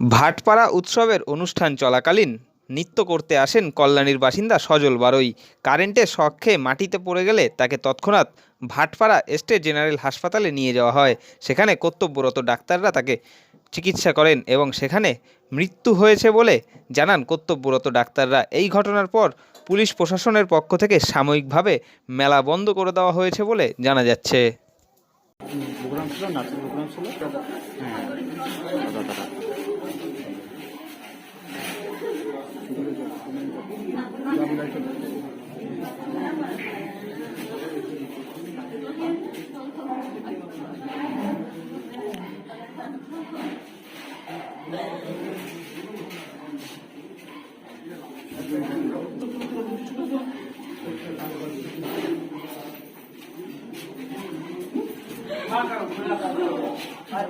ভাটপাড়া উৎসবের অনুষ্ঠান চলাকালীন নৃত্য করতে আসেন কল্যাণীর বাসিন্দা সজল বারই। কারেন্টের শক খেয়ে মাটিতে পড়ে গেলে তাকে তৎক্ষণাৎ ভাটপাড়া স্টেট জেনারেল হাসপাতালে নিয়ে যাওয়া হয়। সেখানে কর্তব্যরত ডাক্তাররা তাকে চিকিৎসা করেন এবং সেখানে মৃত্যু হয়েছে বলে জানান কর্তব্যরত ডাক্তাররা। এই ঘটনার পর পুলিশ প্রশাসনের পক্ষ থেকে সাময়িকভাবে মেলা বন্ধ করে দেওয়া হয়েছে বলে জানা যাচ্ছে। 아까 몰랐다고 아